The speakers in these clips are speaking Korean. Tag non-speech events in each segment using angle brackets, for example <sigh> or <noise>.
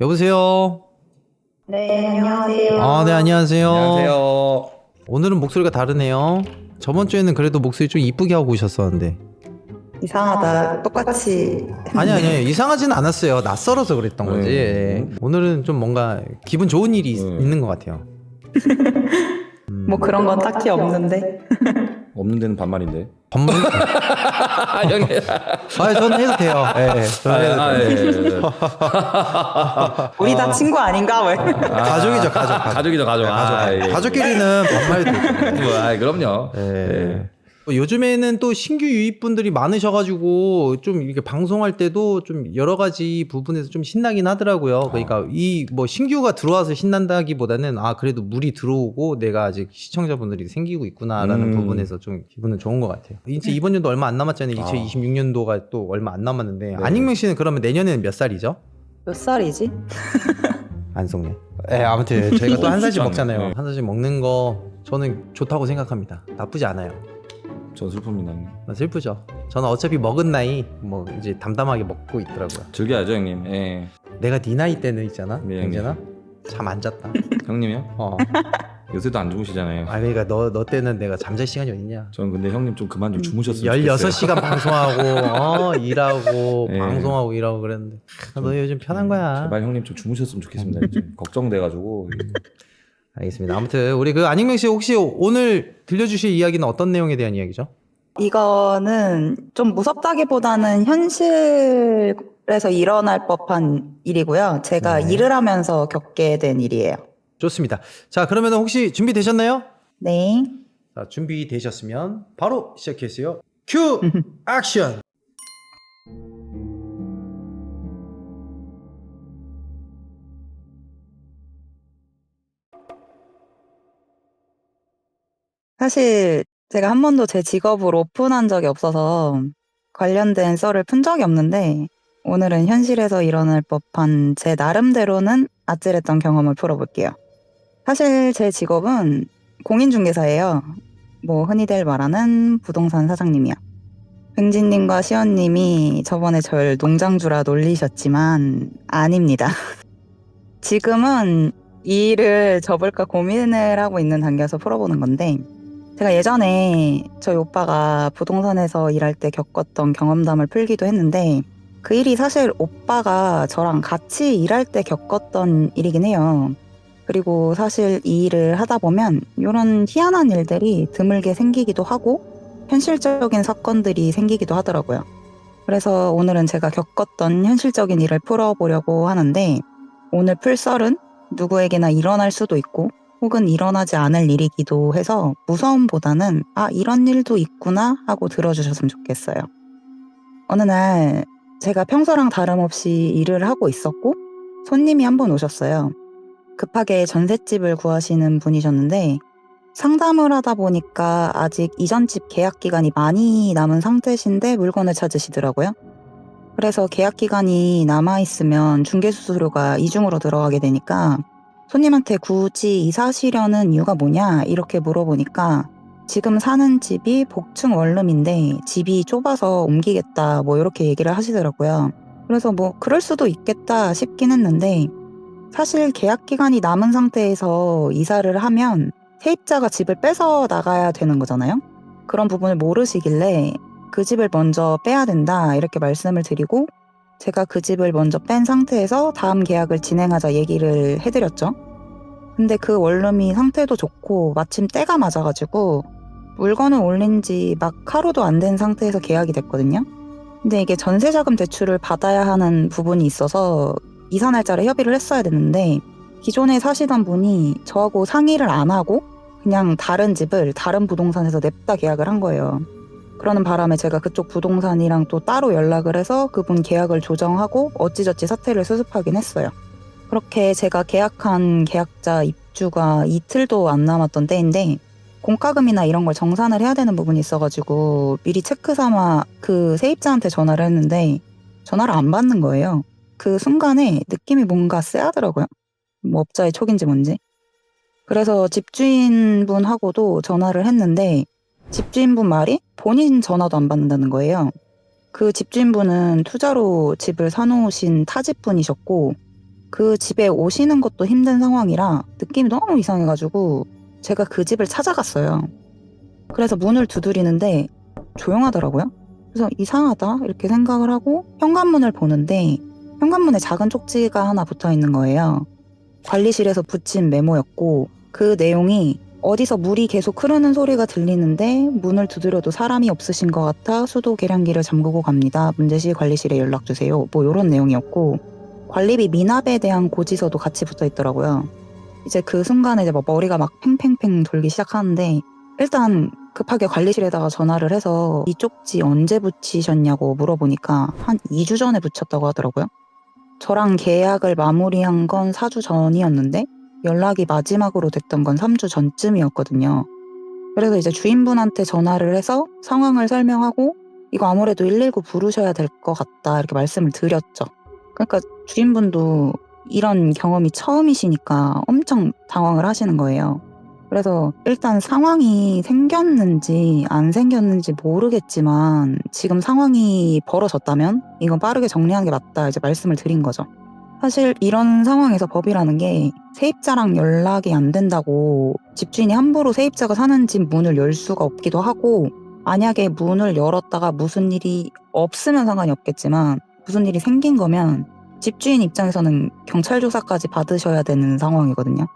여보세요? 네, 안녕하세요. 아, 네, 안녕하세요. 안녕하세요. 오늘은 목소리가 다르네요. 저번 주에는 그래도 목소리 좀 이쁘게 하고 오셨었는데. 이상하다. 똑같이. 아니, 아니, 이상하지는 않았어요. 낯설어서 그랬던 거지. 네. 예. 오늘은 좀 뭔가 기분 좋은 일이 있- 네. 있는 것 같아요. 음, <laughs> 뭐 그런 건 딱히 없는데. 없는 데는 반말인데. 건물? <laughs> 아, 형님. 아, 저는 해도 돼요. 예, 예. 저는 해도 아, 돼요. 예, 예, 예. <laughs> 우리 다 친구 아닌가? 왜? 아, 가족이죠, 가족, 가족. 가족이죠, 가족. 네, 가족. 아, 예. 가족끼리는 반말도. <laughs> 뭐, 아, 그럼요. 예. 예. 뭐 요즘에는 또 신규 유입분들이 많으셔가지고 좀 이렇게 방송할 때도 좀 여러 가지 부분에서 좀 신나긴 하더라고요. 그러니까 이 뭐 신규가 들어와서 신난다기보다는 아 그래도 물이 들어오고 내가 아직 시청자분들이 생기고 있구나라는 음. 부분에서 좀 기분은 좋은 것 같아요. 이제 이번 년도 얼마 안 남았잖아요. 아. 2026년도가 또 얼마 안 남았는데 네. 안익명 씨는 그러면 내년에는 몇 살이죠? 몇 살이지? <laughs> 안 속네. 예, 아무튼 저희가 또 한 <laughs> 살씩 어, 먹잖아요. 네. 한 살씩 먹는 거 저는 좋다고 생각합니다. 나쁘지 않아요. 전 슬픕니다. 아, 슬프죠. 저는 어차피 먹은 나이 뭐 이제 담담하게 먹고 있더라고요. 즐겨야죠, 형님. 예. 내가 네 나이 때는 있잖아, 네, 경진아 잠안 잤다. <laughs> 형님이요? 어. 요새도 안 주무시잖아요. 아 그러니까 너 너 때는 내가 잠잘 시간이 어딨냐? 전 근데 형님 좀 그만 좀 주무셨으면 16시간 방송하고 어, <laughs> 일하고 네. 방송하고 일하고 그랬는데 아, 너 요즘 편한 거야. 제발 형님 좀 주무셨으면 좋겠습니다. 좀 <laughs> 걱정돼가지고. 알겠습니다. 아무튼 우리 그 안익명 씨 혹시 오늘 들려주실 이야기는 어떤 내용에 대한 이야기죠? 이거는 좀 무섭다기보다는 현실에서 일어날 법한 일이고요. 제가 네. 일을 하면서 겪게 된 일이에요. 좋습니다. 자 그러면 혹시 준비 되셨나요? 네. 자 준비 되셨으면 바로 시작했어요. 큐 <laughs> 액션. 사실 제가 한 번도 제 직업을 오픈한 적이 없어서 관련된 썰을 푼 적이 없는데 오늘은 현실에서 일어날 법한 제 나름대로는 아찔했던 경험을 풀어볼게요. 사실 제 직업은 공인중개사예요. 뭐 흔히들 말하는 부동산 사장님이요. 뱅진님과 시연님이 저번에 절 농장주라 놀리셨지만 아닙니다. <laughs> 지금은 이 일을 접을까 고민을 하고 있는 단계에서 풀어보는 건데 제가 예전에 저희 오빠가 부동산에서 일할 때 겪었던 경험담을 풀기도 했는데 그 일이 사실 오빠가 저랑 같이 일할 때 겪었던 일이긴 해요. 그리고 사실 이 일을 하다 보면 이런 희한한 일들이 드물게 생기기도 하고 현실적인 사건들이 생기기도 하더라고요. 그래서 오늘은 제가 겪었던 현실적인 일을 풀어보려고 하는데 오늘 풀 썰은 누구에게나 일어날 수도 있고 혹은 일어나지 않을 일이기도 해서 무서움보다는 아, 이런 일도 있구나 하고 들어주셨으면 좋겠어요. 어느 날 제가 평소랑 다름없이 일을 하고 있었고 손님이 한 번 오셨어요. 급하게 전셋집을 구하시는 분이셨는데 상담을 하다 보니까 아직 이전 집 계약 기간이 많이 남은 상태신데 물건을 찾으시더라고요. 그래서 계약 기간이 남아 있으면 중개 수수료가 이중으로 들어가게 되니까 손님한테 굳이 이사하시려는 이유가 뭐냐 이렇게 물어보니까 지금 사는 집이 복층 원룸인데 집이 좁아서 옮기겠다 뭐 이렇게 얘기를 하시더라고요. 그래서 뭐 그럴 수도 있겠다 싶긴 했는데 사실 계약 기간이 남은 상태에서 이사를 하면 세입자가 집을 빼서 나가야 되는 거잖아요. 그런 부분을 모르시길래 그 집을 먼저 빼야 된다 이렇게 말씀을 드리고 제가 그 집을 먼저 뺀 상태에서 다음 계약을 진행하자 얘기를 해드렸죠. 근데 그 원룸이 상태도 좋고 마침 때가 맞아가지고 물건을 올린 지 막 하루도 안 된 상태에서 계약이 됐거든요. 근데 이게 전세자금 대출을 받아야 하는 부분이 있어서 이사 날짜를 협의를 했어야 됐는데 기존에 사시던 분이 저하고 상의를 안 하고 그냥 다른 집을 다른 부동산에서 냅다 계약을 한 거예요. 그러는 바람에 제가 그쪽 부동산이랑 또 따로 연락을 해서 그분 계약을 조정하고 어찌저찌 사태를 수습하긴 했어요. 그렇게 제가 계약한 계약자 입주가 이틀도 안 남았던 때인데 공과금이나 이런 걸 정산을 해야 되는 부분이 있어가지고 미리 체크 삼아 그 세입자한테 전화를 했는데 전화를 안 받는 거예요. 그 순간에 느낌이 뭔가 쎄하더라고요. 뭐 업자의 촉인지 뭔지. 그래서 집주인분하고도 전화를 했는데 집주인분 말이 본인 전화도 안 받는다는 거예요. 그 집주인분은 투자로 집을 사놓으신 타집분이셨고 그 집에 오시는 것도 힘든 상황이라 느낌이 너무 이상해가지고 제가 그 집을 찾아갔어요. 그래서 문을 두드리는데 조용하더라고요. 그래서 이상하다 이렇게 생각을 하고 현관문을 보는데 현관문에 작은 쪽지가 하나 붙어 있는 거예요. 관리실에서 붙인 메모였고 그 내용이 어디서 물이 계속 흐르는 소리가 들리는데 문을 두드려도 사람이 없으신 것 같아 수도 계량기를 잠그고 갑니다. 문제시 관리실에 연락 주세요. 뭐 이런 내용이었고 관리비 미납에 대한 고지서도 같이 붙어 있더라고요. 이제 그 순간에 이제 막 머리가 막 팽팽팽 돌기 시작하는데 일단 급하게 관리실에다가 전화를 해서 이 쪽지 언제 붙이셨냐고 물어보니까 한 2주 전에 붙였다고 하더라고요. 저랑 계약을 마무리한 건 4주 전이었는데 연락이 마지막으로 됐던 건 3주 전쯤이었거든요. 그래서 이제 주인분한테 전화를 해서 상황을 설명하고 이거 아무래도 119 부르셔야 될 것 같다 이렇게 말씀을 드렸죠. 그러니까 주인분도 이런 경험이 처음이시니까 엄청 당황을 하시는 거예요. 그래서 일단 상황이 생겼는지 안 생겼는지 모르겠지만 지금 상황이 벌어졌다면 이건 빠르게 정리하는 게 맞다 이제 말씀을 드린 거죠. 사실 이런 상황에서 법이라는 게 세입자랑 연락이 안 된다고 집주인이 함부로 세입자가 사는 집 문을 열 수가 없기도 하고 만약에 문을 열었다가 무슨 일이 없으면 상관이 없겠지만 무슨 일이 생긴 거면 집주인 입장에서는 경찰 조사까지 받으셔야 되는 상황이거든요.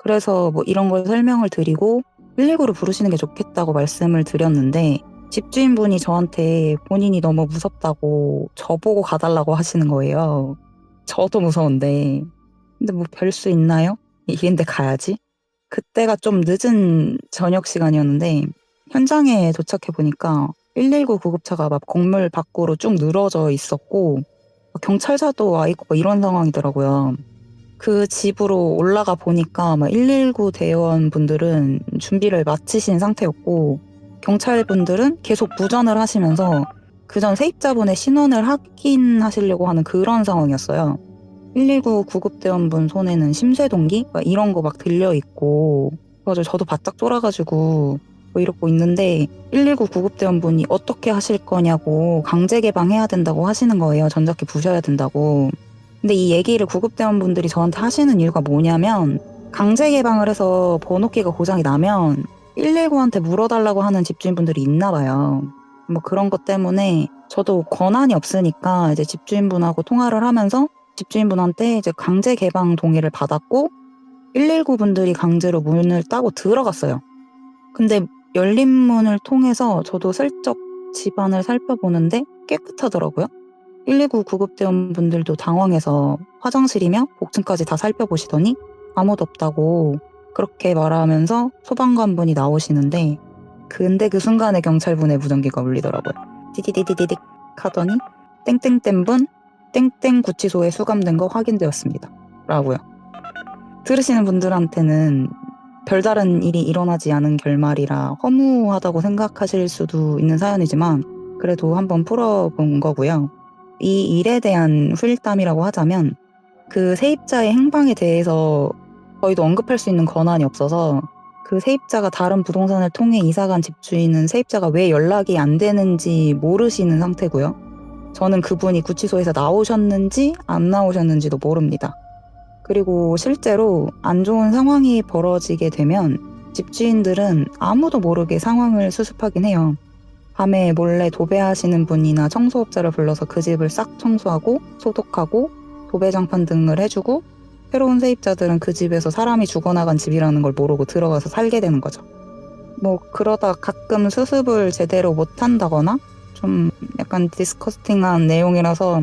그래서 뭐 이런 걸 설명을 드리고 119를 부르시는 게 좋겠다고 말씀을 드렸는데 집주인분이 저한테 본인이 너무 무섭다고 저보고 가달라고 하시는 거예요. 저도 무서운데. 근데 뭐 별 수 있나요? 일인데 가야지. 그때가 좀 늦은 저녁 시간이었는데 현장에 도착해 보니까 119 구급차가 막 건물 밖으로 쭉 늘어져 있었고 경찰차도 와 있고 막 이런 상황이더라고요. 그 집으로 올라가 보니까 막119 대원 분들은 준비를 마치신 상태였고 경찰 분들은 계속 무전을 하시면서 그전 세입자분의 신원을 확인하시려고 하는 그런 상황이었어요. 119 구급대원분 손에는 심쇄 동기 막 이런 거 막 들려 있고 그래서 저도 바짝 쫄아가지고 뭐 이러고 있는데 119 구급대원분이 어떻게 하실 거냐고 강제 개방해야 된다고 하시는 거예요. 전자키 부셔야 된다고. 근데 이 얘기를 구급대원분들이 저한테 하시는 이유가 뭐냐면 강제 개방을 해서 번호키가 고장이 나면 119한테 물어달라고 하는 집주인분들이 있나 봐요. 뭐 그런 것 때문에 저도 권한이 없으니까 이제 집주인분하고 통화를 하면서 집주인분한테 이제 강제 개방 동의를 받았고 119 분들이 강제로 문을 따고 들어갔어요. 근데 열린 문을 통해서 저도 슬쩍 집안을 살펴보는데 깨끗하더라고요. 119 구급대원 분들도 당황해서 화장실이며 복층까지 다 살펴보시더니 아무도 없다고 그렇게 말하면서 소방관분이 나오시는데 근데 그 순간에 경찰분의 무전기가 울리더라고요. 디디디디디딕 하더니 땡땡땡 분 땡땡 구치소에 수감된 거 확인되었습니다. 라고요. 들으시는 분들한테는 별다른 일이 일어나지 않은 결말이라 허무하다고 생각하실 수도 있는 사연이지만 그래도 한번 풀어본 거고요. 이 일에 대한 후일담이라고 하자면 그 세입자의 행방에 대해서 저희도 언급할 수 있는 권한이 없어서 그 세입자가 다른 부동산을 통해 이사간 집주인은 세입자가 왜 연락이 안 되는지 모르시는 상태고요. 저는 그분이 구치소에서 나오셨는지 안 나오셨는지도 모릅니다. 그리고 실제로 안 좋은 상황이 벌어지게 되면 집주인들은 아무도 모르게 상황을 수습하긴 해요. 밤에 몰래 도배하시는 분이나 청소업자를 불러서 그 집을 싹 청소하고 소독하고 도배장판 등을 해주고 새로운 세입자들은 그 집에서 사람이 죽어나간 집이라는 걸 모르고 들어가서 살게 되는 거죠. 뭐 그러다 가끔 수습을 제대로 못 한다거나 좀 약간 디스커스팅한 내용이라서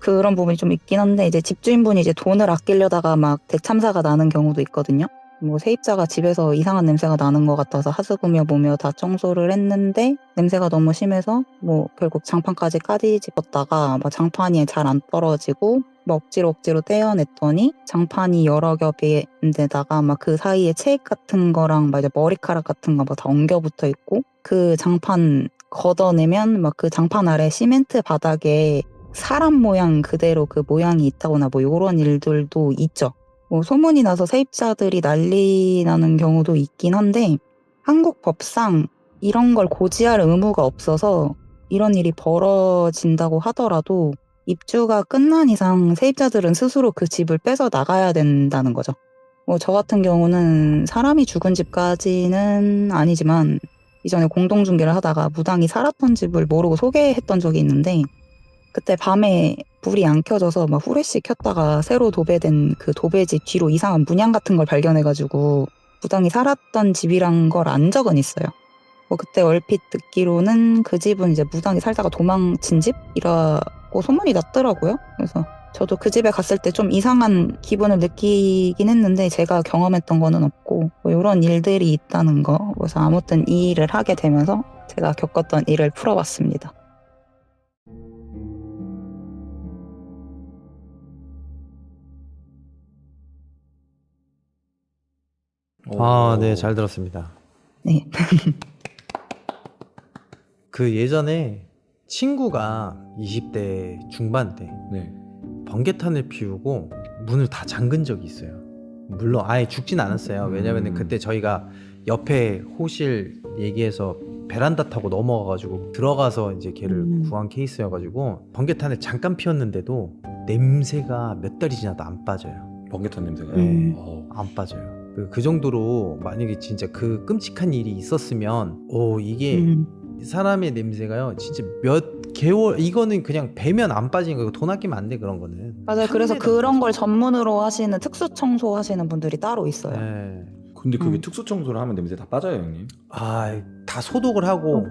그런 부분이 좀 있긴 한데 이제 집주인분이 이제 돈을 아끼려다가 막 대참사가 나는 경우도 있거든요. 뭐 세입자가 집에서 이상한 냄새가 나는 것 같아서 하수구며 뭐며 다 청소를 했는데 냄새가 너무 심해서 뭐 결국 장판까지 까디집었다가 막 장판이 잘 안 떨어지고 뭐 억지로 억지로 떼어냈더니 장판이 여러 겹인데다가 막 그 사이에 책 같은 거랑 막 이제 머리카락 같은 거 막 다 엉겨 붙어 있고 그 장판 걷어내면 막 그 장판 아래 시멘트 바닥에 사람 모양 그대로 그 모양이 있다거나 뭐 요런 일들도 있죠. 뭐 소문이 나서 세입자들이 난리 나는 경우도 있긴 한데 한국 법상 이런 걸 고지할 의무가 없어서 이런 일이 벌어진다고 하더라도 입주가 끝난 이상 세입자들은 스스로 그 집을 빼서 나가야 된다는 거죠. 뭐 저 같은 경우는 사람이 죽은 집까지는 아니지만 이전에 공동중개를 하다가 무당이 살았던 집을 모르고 소개했던 적이 있는데 그때 밤에 불이 안 켜져서 막 후레쉬 켰다가 새로 도배된 그 도배지 뒤로 이상한 문양 같은 걸 발견해가지고 무당이 살았던 집이란 걸 안 적은 있어요. 뭐 그때 얼핏 듣기로는 그 집은 이제 무당이 살다가 도망친 집이라고 소문이 났더라고요. 그래서 저도 그 집에 갔을 때 좀 이상한 기분을 느끼긴 했는데 제가 경험했던 거는 없고 뭐 이런 일들이 있다는 거. 그래서 아무튼 이 일을 하게 되면서 제가 겪었던 일을 풀어봤습니다. 아, 네, 잘 들었습니다. 네. <laughs> 그 예전에 친구가 20대 중반 때 네. 번개탄을 피우고 문을 다 잠근 적이 있어요. 물론 아예 죽진 않았어요. 왜냐면은 음. 그때 저희가 옆에 호실 얘기해서 베란다 타고 넘어가가지고 들어가서 이제 걔를 음. 구한 케이스여가지고 번개탄을 잠깐 피웠는데도 냄새가 몇 달이 지나도 안 빠져요. 번개탄 냄새가. 음. 어. 안 빠져요. 그, 그 정도로 만약에 진짜 그 끔찍한 일이 있었으면 오 이게 음. 사람의 냄새가요 진짜 몇 개월 이거는 그냥 배면 안 빠지는 거고 돈 아끼면 안 돼 그런 거는 맞아요. 그래서 그런 안 걸. 전문으로 하시는 특수 청소 하시는 분들이 따로 있어요. 네. 근데 그게 음. 특수 청소를 하면 냄새 다 빠져요, 형님. 아다 소독을 하고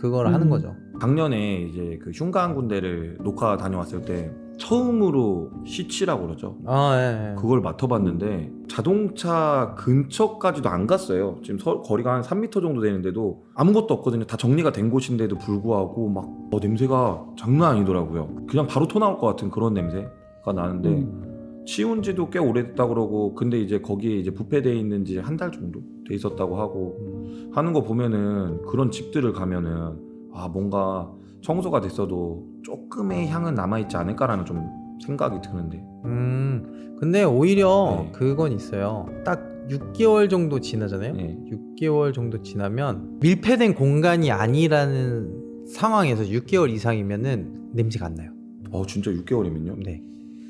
그걸 하는 음. 거죠 작년에 이제 그 흉가 한 군데를 녹화 다녀왔을 때 처음으로 시치라고 그러죠. 아 예, 예. 그걸 맡아봤는데 자동차 근처까지도 안 갔어요. 지금 서- 거리가 한 3m 정도 되는데도 아무것도 없거든요. 다 정리가 된 곳인데도 불구하고 막 어, 냄새가 장난 아니더라고요. 그냥 바로 토 나올 것 같은 그런 냄새가 나는데 음. 치운 지도 꽤 오래됐다 그러고 근데 이제 거기에 이제 부패돼 있는 지 한 달 정도 돼 있었다고 하고 음. 하는 거 보면은 그런 집들을 가면은 아 뭔가 청소가 됐어도 조금의 향은 남아 있지 않을까라는 좀 생각이 드는데 음 근데 오히려 네. 그건 있어요 딱 6개월 정도 지나잖아요 네. 6개월 정도 지나면 밀폐된 공간이 아니라는 상황에서 6개월 이상이면은 냄새가 안 나요 어 진짜 6개월이면요? 네.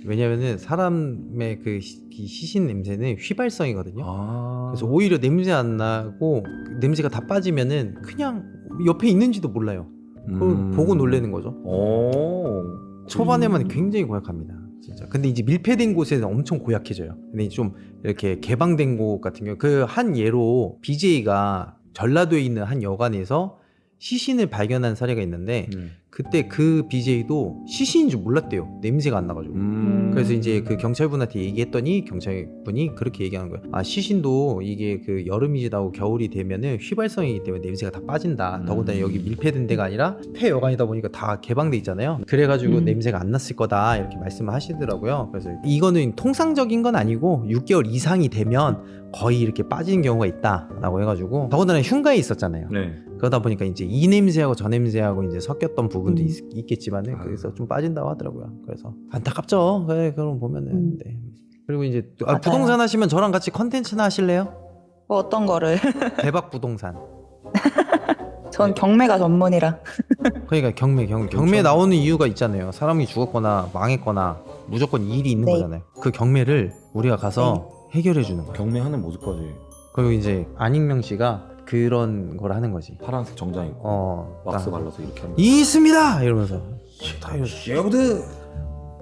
왜냐면은 사람의 그 시- 이 시신 냄새는 휘발성이거든요. 아 그래서 오히려 냄새 안 나고 그 냄새가 다 빠지면은 그냥 옆에 있는지도 몰라요. 그걸 음. 보고 놀라는 거죠. 오 초반에만 음. 굉장히 고약합니다. 진짜. 근데 이제 밀폐된 곳에는 엄청 고약해져요. 근데 좀 이렇게 개방된 곳 같은 경우 그 한 예로 BJ가 전라도에 있는 한 여관에서 시신을 발견한 사례가 있는데 네. 그때 그 BJ도 시신인 줄 몰랐대요. 냄새가 안 나가지고. 음. 그래서 이제 그 경찰분한테 얘기했더니 경찰분이 그렇게 얘기하는 거예요. 아 시신도 이게 그 여름이 지나고 겨울이 되면은 휘발성이기 때문에 냄새가 다 빠진다. 음. 더군다나 여기 밀폐된 데가 아니라 폐여관이다 보니까 다 개방돼 있잖아요. 그래가지고 음. 냄새가 안 났을 거다 이렇게 말씀을 하시더라고요. 그래서 이거는 통상적인 건 아니고 6개월 이상이 되면 거의 이렇게 빠지는 경우가 있다라고 해가지고 더군다나 흉가에 있었잖아요. 네. 그러다 보니까 이제 이 냄새하고 저 냄새하고 이제 섞였던 부분도 음. 있, 겠지만은 아유. 그래서 좀 빠진다고 하더라고요. 그래서 안타깝죠. 그래, 그럼 보면은. 음. 네. 그리고 이제 또- 아. 부동산 하시면 저랑 같이 컨텐츠나 하실래요? 뭐 어떤 거를 <laughs> 대박 부동산. <laughs> 전 경매가 전문이라 <laughs> 그러니까 경매, 경, 경매 그렇죠. 나오는 이유가 있잖아요. 사람이 죽었거나 망했거나 무조건 일이 있는 네. 거잖아요. 그 경매를 우리가 가서 해결해 주는 거예요. 경매하는 모습까지 그리고 이제 안익명 씨가 그런 걸 하는 거지. 파란색 정장 입고 어, 왁스 딱 발라서 이렇게 하는 있습니다 이러면서 딱 이러면서 쉐우드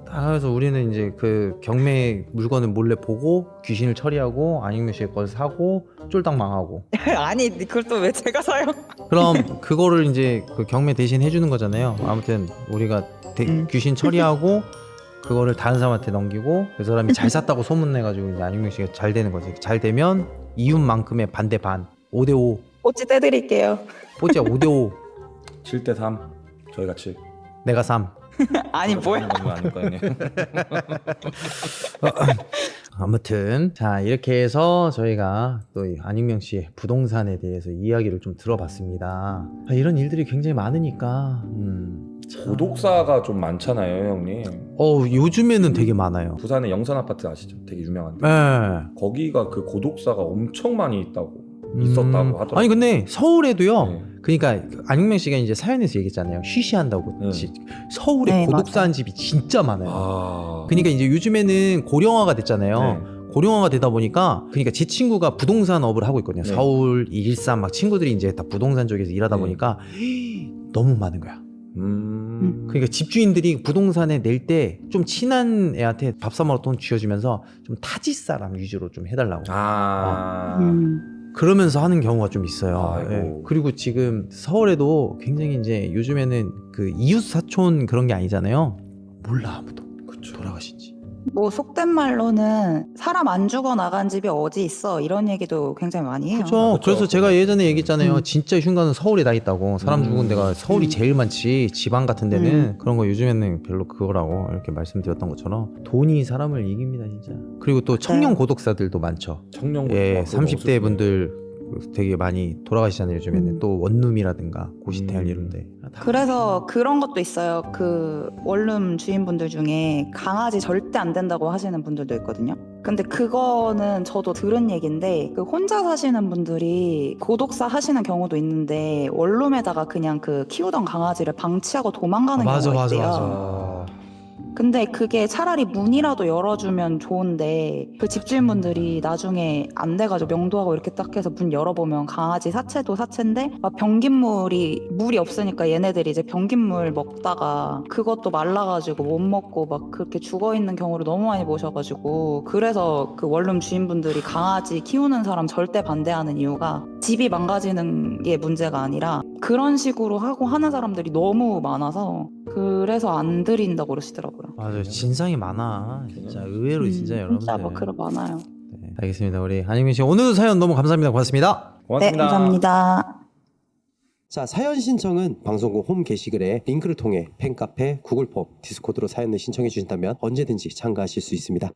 딱 해서 우리는 이제 그 경매 물건을 몰래 보고 귀신을 처리하고 안익명 씨의 걸 사고 쫄딱 망하고 <laughs> 아니 그걸 또 왜 제가 사요? 그럼 <laughs> 그거를 이제 그 경매 대신 해주는 거잖아요 아무튼 우리가 대- 음. 귀신 처리하고 <laughs> 그거를 다른 사람한테 넘기고 그 사람이 잘 샀다고 소문내가지고 이제 안익명 씨가 잘 되는 거지 잘 되면 이윤만큼의 반대 반 5대 5 꼬치 떼드릴게요. 뽀찌야 5대 5 7대 3 저희가 7 내가 3 <laughs> 아니 뭐야? 아닐 거 아니에요 <laughs> 아무튼 자 이렇게 해서 저희가 또이 안익명 씨의 부동산에 대해서 이야기를 좀 들어봤습니다. 아, 이런 일들이 굉장히 많으니까 음, 참. 고독사가 좀 많잖아요 형님 어 요즘에는 되게 많아요. 부산의 영산 아파트 아시죠? 되게 유명한데 네, 거기가 그 고독사가 엄청 많이 있다고 있었다고 하더라고요. 아니 근데 서울에도요. 네. 그러니까 그 안익명 씨가 이제 사연에서 얘기했잖아요. 쉬쉬한다고. 네. 지- 서울에 네, 고독사한 집이 진짜 많아요. 아. 그러니까 이제 요즘에는 고령화가 됐잖아요. 네. 고령화가 되다 보니까 그러니까 제 친구가 부동산 업을 하고 있거든요. 네. 서울, 일산 막 친구들이 이제 다 부동산 쪽에서 일하다 네. 보니까 <gasps> 너무 많은 거야. 음. 그러니까 집주인들이 부동산에 낼 때 좀 친한 애한테 밥사 먹을 돈 쥐어주면서 좀 타지 사람 위주로 좀 해달라고. 아. 음. 그러면서 하는 경우가 좀 있어요. 아이고. 예. 그리고 지금 서울에도 굉장히 이제 요즘에는 그 이웃 사촌 그런 게 아니잖아요. 몰라 아무도 그쵸. 돌아가신지. 뭐 속된 말로는 사람 안 죽어 나간 집이 어디 있어 이런 얘기도 굉장히 많이 해요. 그렇죠. 아, 그쵸. 그래서 제가 예전에 얘기했잖아요. 음. 진짜 흉가는 서울에 나 있다고. 사람 음. 죽은 데가 서울이 음. 제일 많지. 지방 같은 데는 음. 그런 거 요즘에는 별로 그거라고 이렇게 말씀드렸던 것처럼 돈이 사람을 이깁니다 진짜. 그리고 또 청년 고독사들도 많죠. 청년 예, 고등학교 30대 먹었을 분들 되게 많이 돌아가시잖아요 요즘에는 음. 또 원룸이라든가 고시텔 음. 이런데. 다 그래서 그런 것도 있어요. 그 원룸 주인분들 중에 강아지 절대 안 된다고 하시는 분들도 있거든요. 근데 그거는 저도 들은 얘기인데 그 혼자 사시는 분들이 고독사 하시는 경우도 있는데 원룸에다가 그냥 그 키우던 강아지를 방치하고 도망가는 아, 맞아, 경우가 맞아, 있대요. 맞아. 아. 근데 그게 차라리 문이라도 열어주면 좋은데 그 집주인분들이 나중에 안 돼가지고 명도하고 이렇게 딱 해서 문 열어보면 강아지 사체도 사체인데 막 변기물이 물이 없으니까 얘네들이 이제 변기물 먹다가 그것도 말라가지고 못 먹고 막 그렇게 죽어 있는 경우를 너무 많이 보셔가지고 그래서 그 원룸 주인분들이 강아지 키우는 사람 절대 반대하는 이유가 집이 망가지는 게 문제가 아니라 그런 식으로 하고 하는 사람들이 너무 많아서 그래서 안 드린다고 그러시더라고요. 맞아요. 진상이 많아. 진짜 의외로 진짜 음, 여러분들. 진짜 뭐 그런 많아요. 네, 알겠습니다. 우리 안익민 씨 오늘도 사연 너무 감사합니다. 고맙습니다. 네, 고맙습니다. 감사합니다. 자, 사연 신청은 방송국 홈 게시글에 링크를 통해 팬카페, 구글 폼, 디스코드로 사연을 신청해 주신다면 언제든지 참가하실 수 있습니다.